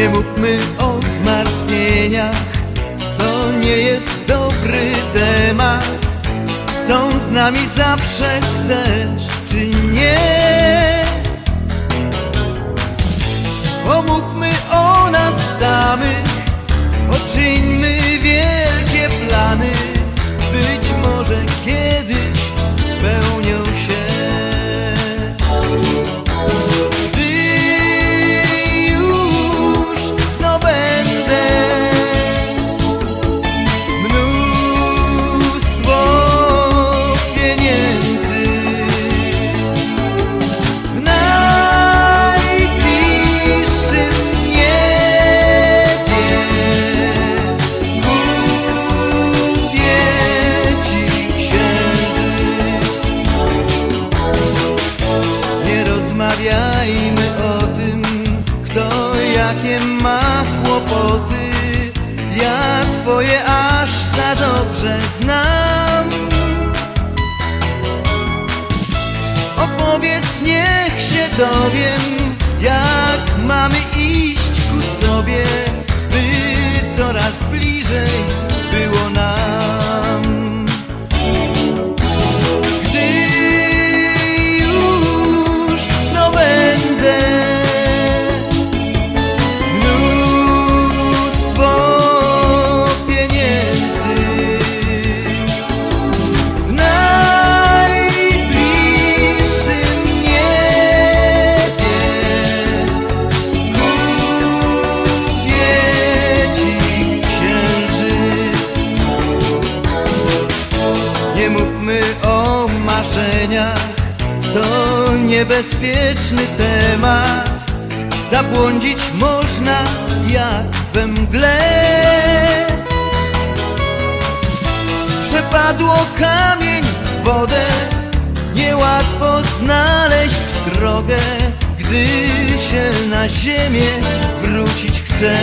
Nie mówmy o zmartwieniach, to nie jest dobry temat. Są z nami zawsze chcesz czy nie. Pomówmy o nas samych, jakie ma kłopoty. Ja twoje aż za dobrze znam. Opowiedz, niech się dowiem, jak mamy iść ku sobie, by coraz bliżej to niebezpieczny temat. Zabłądzić można jak we mgle. Przepadło kamień w wodę, niełatwo znaleźć drogę, gdy się na ziemię wrócić chce.